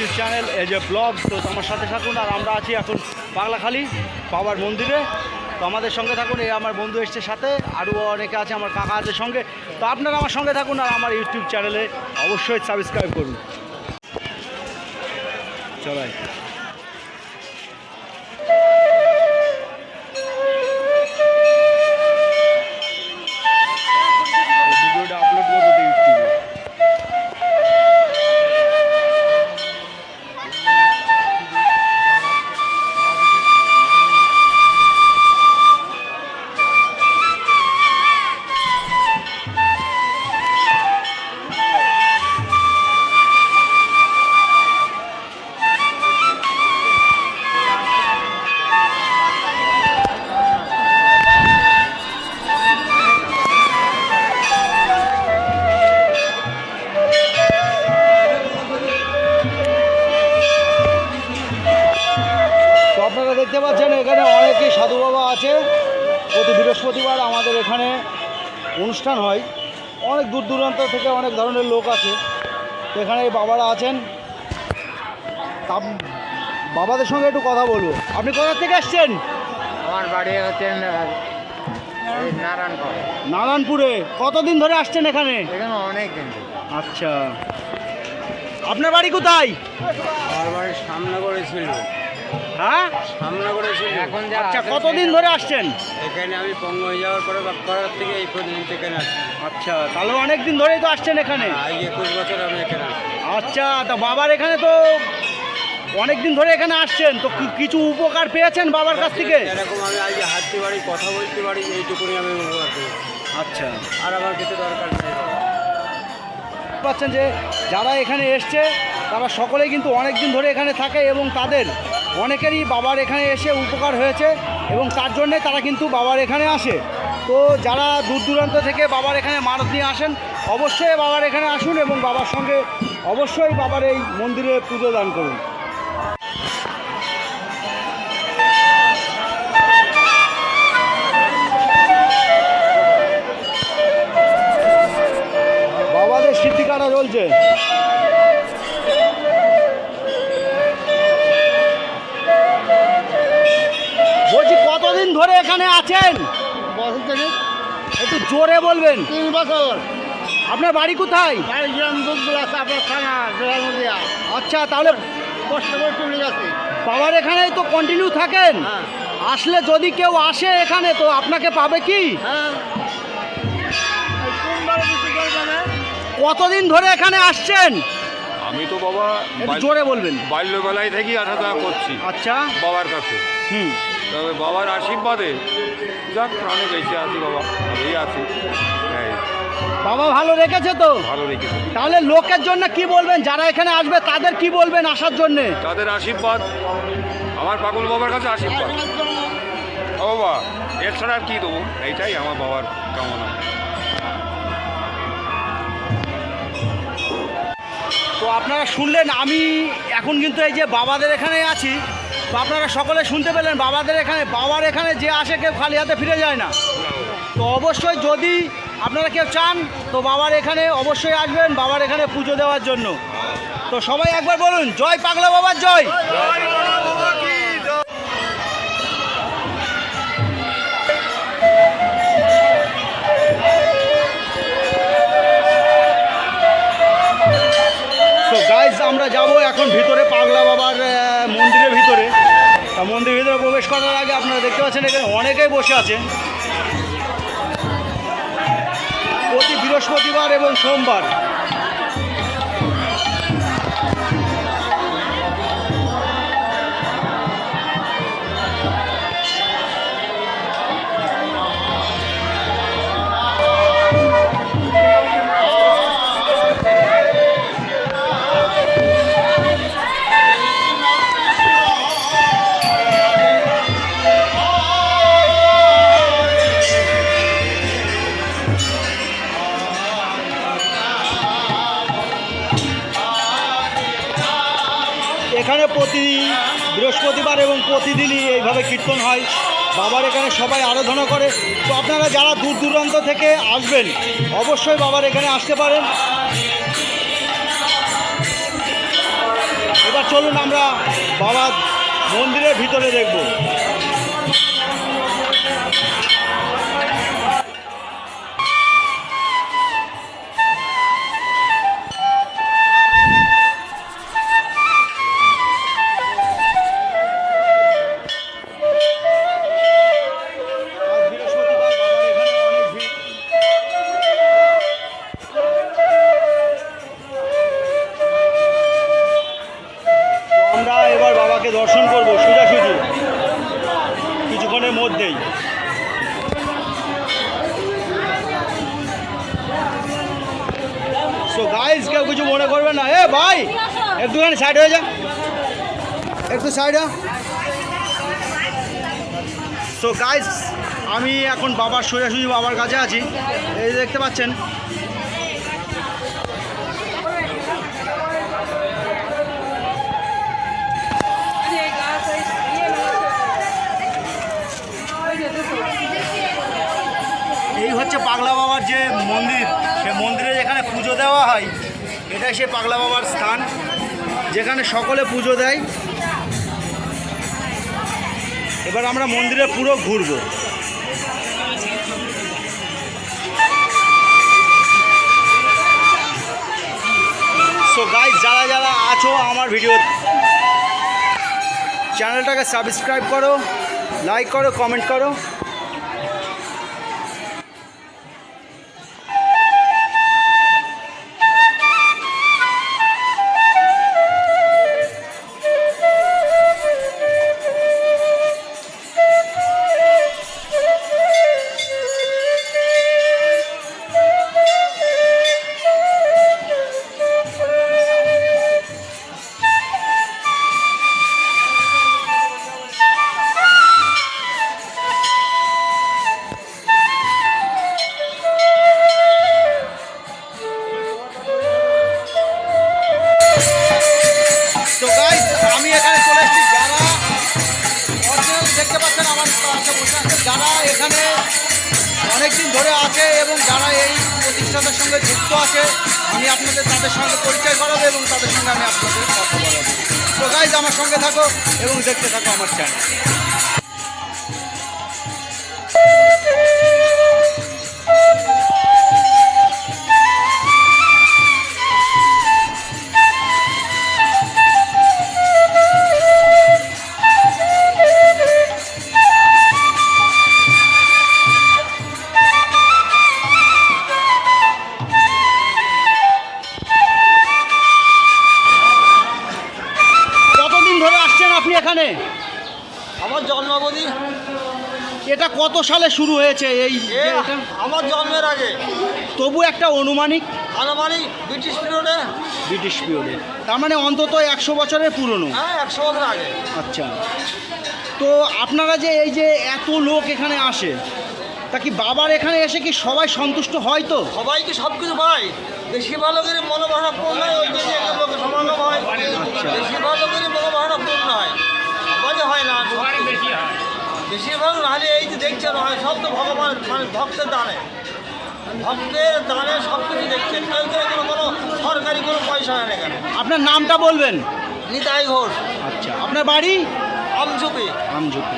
YouTube channel as a blog, তো আমার সাথে থাকুন আর আমরা আছি এখন পাগলাখালি বাবার মন্দিরে। তো আমাদের সঙ্গে থাকুন, এই আমার বন্ধু এসছে সাথে, আরও অনেকে আছে, আমার কাকা আছে সঙ্গে। তো আপনারা আমার সঙ্গে থাকুন আর আমার ইউটিউব চ্যানেলে অবশ্যই সাবস্ক্রাইব করুন। চলাই অনুষ্ঠান হয়। অনেক দূর দূরান্ত থেকে অনেক ধরনের লোক আছে এখানে এই বাবারা আছেন। তা বাবাদের সঙ্গে একটু কথা বলব। আপনি কোথা থেকে আসছেন আমার বাড়ি হচ্ছে এই নারায়ণপুর। নারায়ণপুরে। কতদিন ধরে আসছেন এখানে? এখানে অনেক দিন আচ্ছা। আপনার বাড়ি কোথায়? আমার বাড়ি সামনে করে ছিল। হ্যাঁ? সামনে করে ছিল এখন যা আচ্ছা কতদিন ধরে আসছেন? এখানে আমি পঙ্গ হয়ে যাওয়ার পরে থেকে এই পর্যন্ত এখানে আসি। আচ্ছা তাহলে অনেক দিন ধরেই তো আসছেন এখানে। আজ একুশ বছর আমি এখানে আচ্ছা তা বাবার এখানে তো অনেক দিন ধরে এখানে আসছেন তো কিছু উপকার পেয়েছেন বাবার কাছ থেকে? এরকম আমি আজকে হাঁটতে পারি কথা বলতে পারি এইটুকুনি আমি উপকার পেয়েছি। আচ্ছা। আর আমার কিছু দরকার নেই। পাচ্ছেন যে যারা এখানে এসছে তারা সকলেই কিন্তু অনেক দিন ধরে এখানে থাকে এবং তাদের অনেকেরই বাবার এখানে এসে উপকার হয়েছে এবং তার জন্যে তারা কিন্তু বাবার এখানে আসে। তো যারা দূর দূরান্ত থেকে বাবার এখানে মানত নিয়ে আসেন, অবশ্যই বাবার এখানে আসুন এবং বাবার সঙ্গে অবশ্যই বাবার এই মন্দিরে পুজো দান করুন। বাবাদের সিদ্ধিকারা চলছে ধরে এখানে আছেন? বছর থেকে একটু জোরে বলবেন। তিন বছর। আপনার বাড়ি কোথায়? বাড়ি গ্রাম দুধগুলো আছে আপনার থানা আচ্ছা তাহলে কষ্ট করে চলে গেছে। বাবার এখানে তো কন্টিনিউ থাকেন। হ্যাঁ। আসলে যদি কেউ আসে এখানে তো আপনাকে পাবে কি? হ্যাঁ। কতদিন ধরে এখানে আসছেন? আমি তো বাবা জোরে বলবেন। বাল্যবেলায় থেকেই আসা যাওয়া করছি। আচ্ছা। বাবার কাছে। হুম। তবে বাবার আশীর্বাদে যাক প্রাণে বেঁচে আছি বাবা ভালোই আছি। হ্যাঁ বাবা ভালো রেখেছে তো? ভালো রেখেছে। তাহলে লোকের জন্য কি বলবেন? যারা এখানে আসবে তাদের কি বলবেন আসার জন্যে? তাদের আশীর্বাদ আমার পাগল বাবার কাছে আশীর্বাদ। ও বাবা এছাড়া আর কি দেবো? এইটাই আমার বাবার কামনা। তো আপনারা শুনলেন আমি এখন কিন্তু এই যে বাবাদের এখানে আছি। আপনারা সকলে শুনতে পেলেন, বাবাদের এখানে, বাবার এখানে যে আসে কেউ খালি হাতে ফিরে যায় না। তো অবশ্যই যদি আপনারা কেউ চান, তো বাবার এখানে অবশ্যই আসবেন, বাবার এখানে পুজো দেওয়ার জন্য। তো সবাই একবার বলুন, জয় পাগলা বাবার জয়। আমরা যাব এখন ভিতরে পাগলা বাবার মন্দিরের ভিতরে। তা মন্দিরের ভিতরে প্রবেশ করার আগে আপনারা দেখতে পাচ্ছেন এখানে অনেকেই বসে আছেন প্রতি বৃহস্পতিবার এবং সোমবার। এখানে প্রতি বৃহস্পতিবার এবং প্রতিদিনই এইভাবে কীর্তন হয়। বাবার এখানে সবাই আরাধনা করে। তো আপনারা যারা দূর দূরান্ত থেকে আসবেন, অবশ্যই বাবার এখানে আসতে পারেন। এবার চলুন আমরা বাবার মন্দিরের ভিতরে দেখব। সো গাইজ কেউ কিছু মনে করবে না। এ ভাই একটুখানি সাইড হয়ে যা। একটু সাইড সো গাইজ আমি এখন বাবার সোজাসুজি বাবার কাছে আছি। এই দেখতে পাচ্ছেন। এই হচ্ছে পাগলা বাবার যে মন্দির সে মন্দিরে দেওয়া হয়। এটাই সে পাগলা বাবার স্থান, যেখানে সকলে পুজো দেয়। এবার আমরা মন্দিরে পুরো ঘুরবো। সো গাইজ যারা যারা আছো আমার ভিডিও চ্যানেলটাকে সাবস্ক্রাইব করো লাইক করো কমেন্ট করো। অনেকদিন ধরে আছে এবং যারা এই প্রতিষ্ঠানের সঙ্গে যুক্ত আছে, আমি আপনাদের তাদের সঙ্গে পরিচয় করাবো এবং তাদের সঙ্গে আমি আপনাদের কথা বলাবো। তো গাইজ আমার সঙ্গে থাকো এবং দেখতে থাকো আমার চ্যানেল সালে শুরু হয়েছে এই? আমার জন্মের আগে। তবু একটা অনুমানিক আনুমানিক ব্রিটিশ পিরিয়ডে। ব্রিটিশ পিরিয়ডে। তার মানে অন্তত একশো বছরের পুরনো। হ্যাঁ একশো বছর আগে। আচ্ছা। তো আপনারা যে এই যে এত লোক এখানে আসে তা কি বাবার এখানে এসে কি সবাই সন্তুষ্ট হয় তো? সবাইকে সব কিছু পাই বেশিরভাগ লোকের মনোভাবনা পূর্ণ হয় ওই জন্য লোকের সমাগম হয়। আচ্ছা। বেশিরভাগ নাহলে এই যে দেখছেন হয় সব তো ভগবান মানে ভক্তের দানে। ভক্তের দানে সব কিছু দেখছেন কেউ কেউ কোনো কোনো সরকারি কোনো পয়সা হয় না এখানে। আপনার নামটা বলবেন? নিতাই ঘোষ। আচ্ছা আপনার বাড়ি? আমঝুপি। আমঝুপি।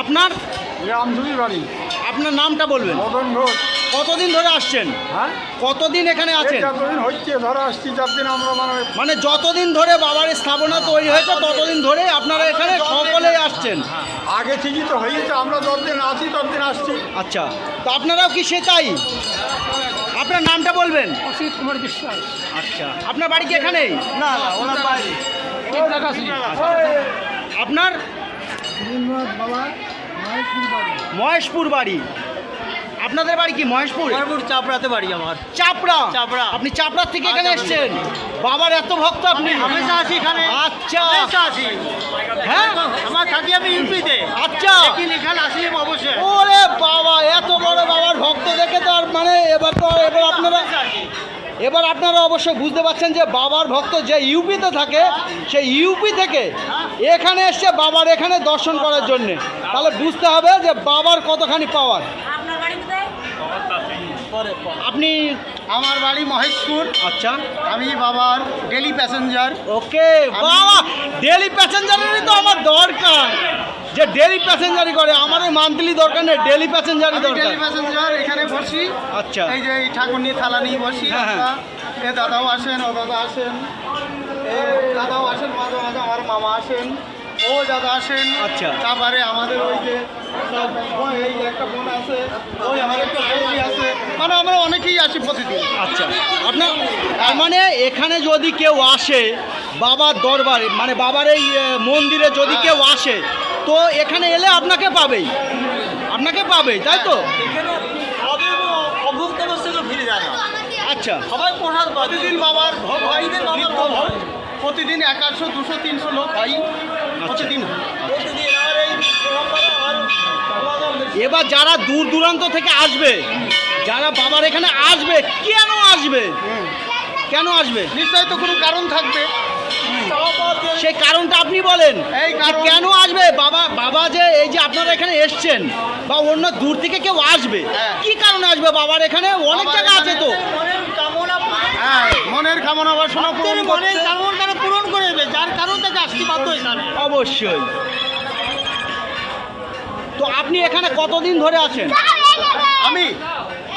আপনার? আমঝুপি বাড়ি। আপনার নামটা বলবেন। মদন ঘোষ। কতদিন ধরে আসছেন? হ্যাঁ? কতদিন এখানে আছেন? যতদিন হচ্ছে ধরো আসছি যতদিন আমরা মানে মানে যতদিন ধরে বাবার স্থাপনা তৈরি হয়েছে ততদিন ধরে আপনারা এখানে সকলেই আসছেন। আগে ঠিকই তো হয়েছে আমরা যতদিন আছি ততদিন আসছি। আচ্ছা তো আপনারাও কি সে তাই? আপনার নামটা বলবেন? অসিত কুমার বিশ্বাস। আচ্ছা আপনার বাড়ি কি এখানেই? না না ওনার বাড়ি। আপনার? বাবা মহেশপুর বাড়ি। আপনাদের বাড়ি কি মহেশপুর? কুমারপুর চাপড়াতে বাড়ি আমার। চাপড়া? চাপড়া। আপনি চাপড়ার থেকে এখানে এসেছেন? বাবার এত ভক্ত আপনি। হামেশা আছি এখানে। আচ্ছা। হামেশা আছি হ্যাঁ? আমার থাকি আমি ইউপিতে। আচ্ছা। এখানে আসিম অবশ্যই। ওরে বাবা এত বড় বাবার ভক্ত দেখে তো আর মানে এবার তো এবার আপনারা এবার আপনারা অবশ্যই বুঝতে পারছেন যে বাবার ভক্ত যে ইউপিতে থাকে সেই ইউপি থেকে এখানে এসছে বাবার এখানে দর্শন করার জন্যে। তাহলে বুঝতে হবে যে বাবার কতখানি পাওয়ার আপনি আমার বাড়ি মহেশপুর। আচ্ছা। আমি বাবার ডেলি প্যাসেঞ্জার ওকে বাবা ডেলি প্যাসেঞ্জারেরই তো আমার দরকার। যে ডেলি প্যাসেঞ্জারই করে আমার এই মান্থলি দরকার নেই ডেলি প্যাসেঞ্জারই দরকার। ডেলি প্যাসেঞ্জার এখানে বসি। আচ্ছা। এই যে এই ঠাকুর নিয়ে থালা নিয়ে বসি। হ্যাঁ, হ্যাঁ। এ দাদাও আসেন ও দাদা আসেন। এ দাদাও আসেন মাঝে মাঝে আমার মামা আসেন। ও দাদা আসেন। আচ্ছা। তারপরে আমাদের ওই যে সব বোন- এই যে একটা বোন আছে ওই আমার একটা বৌদি আছে। মানে আমরা অনেকেই আসি প্রতিদিন। আচ্ছা আপনার তার মানে এখানে যদি কেউ আসে বাবার দরবারে মানে বাবার এই মন্দিরে যদি কেউ আসে তো এখানে এলে আপনাকে পাবেই। আপনাকে পাবেই তাই তো? অভুক্ত যায় না আচ্ছা সবাই প্রসাদ প্রতিদিন বাবার প্রতিদিন বাবার ভোগ। প্রতিদিন একাশো দুশো তিনশো লোক হয়। প্রতিদিন। প্রতিদিন আর এই পরম্পরা আর আমাদের এবার যারা দূর দূরান্ত থেকে আসবে যারা বাবার এখানে আসবে কেন আসবে? কেন আসবে? নিশ্চয়ই তো কোনো কারণ থাকবে। সেই কারণটা আপনি বলেন কেন আসবে? বাবা বাবা যে এই যে আপনারা এখানে এসছেন বা অন্য দূর থেকে কেউ আসবে হ্যাঁ। কি কারণে আসবে বাবার এখানে? অনেক জায়গা আছে তো। মনের কামনা হ্যাঁ মনের কামনা বাসনা করতে মনের কামনা পূরণ করে দেবে যার কারণ থেকে আসতে বাধ্য অবশ্যই। তো আপনি এখানে কতদিন ধরে আছেন? আমি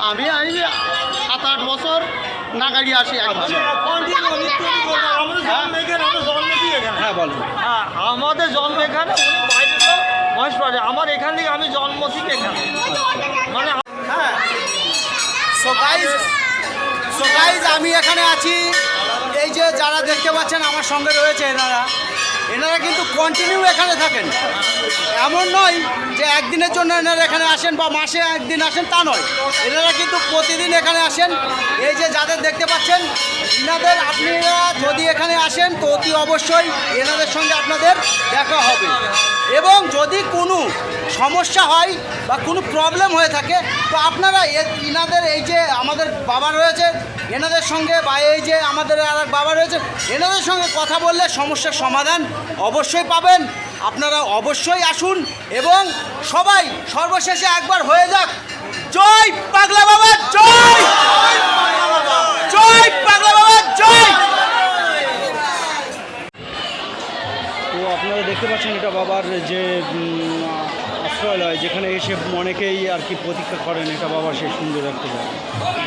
আমি আমি সাত আট বছর নাগাড়ি আসি হ্যাঁ বলেন হ্যাঁ আমাদের জন্ম এখানে বাইরে আমার এখান থেকে আমি জন্ম থেকে এখানে। মানে হ্যাঁ। সো গাইজ আমি এখানে আছি। এই যে যারা দেখতে পাচ্ছেন আমার সঙ্গে রয়েছে এনারা। এনারা কিন্তু কন্টিনিউ এখানে থাকেন। এমন নয় যে একদিনের জন্য এনারা এখানে আসেন বা মাসে একদিন আসেন, তা নয়। এনারা কিন্তু প্রতিদিন এখানে আসেন। এই যে যাদের দেখতে পাচ্ছেন, এনাদের আপনারা যদি এখানে আসেন, তো অতি অবশ্যই এনাদের সঙ্গে আপনাদের দেখা হবে। এবং যদি কোনো সমস্যা হয় বা কোনো প্রবলেম হয়ে থাকে, তো আপনারা এ- ইনাদের এই যে আমাদের বাবা রয়েছে, এনাদের সঙ্গে বা এই যে আমাদের আর এক বাবা রয়েছে, এনাদের সঙ্গে কথা বললে সমস্যার সমাধান অবশ্যই পাবেন। আপনারা অবশ্যই আসুন এবং সবাই সর্বশেষে একবার হয়ে যাক। জয় পাগলা বাবা, জয়! জয় পাগলা বাবা, জয়! তো আপনারা দেখতে পাচ্ছেন এটা বাবার যে আশ্রয়লয়, যেখানে এসে অনেকেই আর কি প্রতীক্ষা করেন এটা বাবার সেই সুন্দর একটা জায়গা।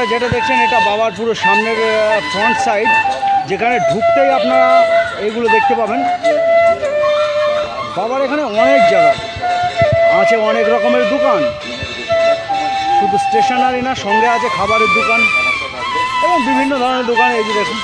আপনারা যেটা দেখছেন, এটা বাবার পুরো সামনের ফ্রন্ট সাইড যেখানে ঢুকতেই আপনারা এগুলো দেখতে পাবেন। বাবার এখানে অনেক জায়গা। আছে অনেক রকমের দোকান। শুধু স্টেশনারি না, সঙ্গে আছে খাবারের দোকান এবং বিভিন্ন ধরনের দোকান এই যে দেখুন।